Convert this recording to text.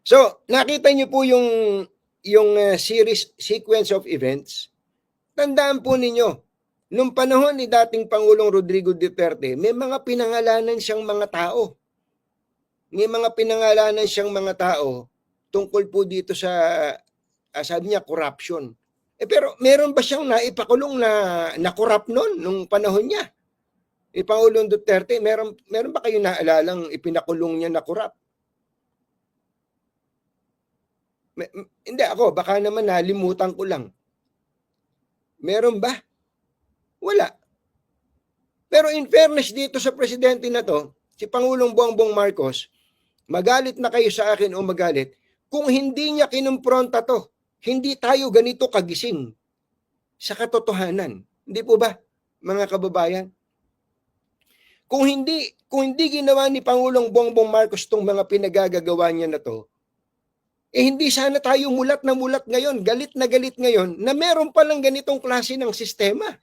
So, nakita niyo po yung yung uh, series sequence of events. Tandaan po ninyo, nung panahon ni dating Pangulong Rodrigo Duterte, may mga pinangalanan siyang mga tao. May mga pinangalanan siyang mga tao tungkol po dito sa ah, sabi niya corruption. Eh pero meron ba siyang naipakulong na na corrupt noon nung panahon niya? Ni Pangulong Duterte, meron meron ba kayo naalalang ipinakulong niya na corrupt? Hindi ako, baka naman nalimutan ko lang. Meron ba? Wala. Pero in fairness dito sa presidente na to, si Pangulong Bongbong Marcos, magalit na kayo sa akin o magalit, kung hindi niya kinumpronta to, hindi tayo ganito kagising sa katotohanan. Hindi po ba, mga kababayan? Kung hindi, kung hindi ginawa ni Pangulong Bongbong Marcos tong mga pinagagagawa niya na to, eh hindi sana tayo mulat na mulat ngayon, galit na galit ngayon, na meron palang ganitong klase ng sistema.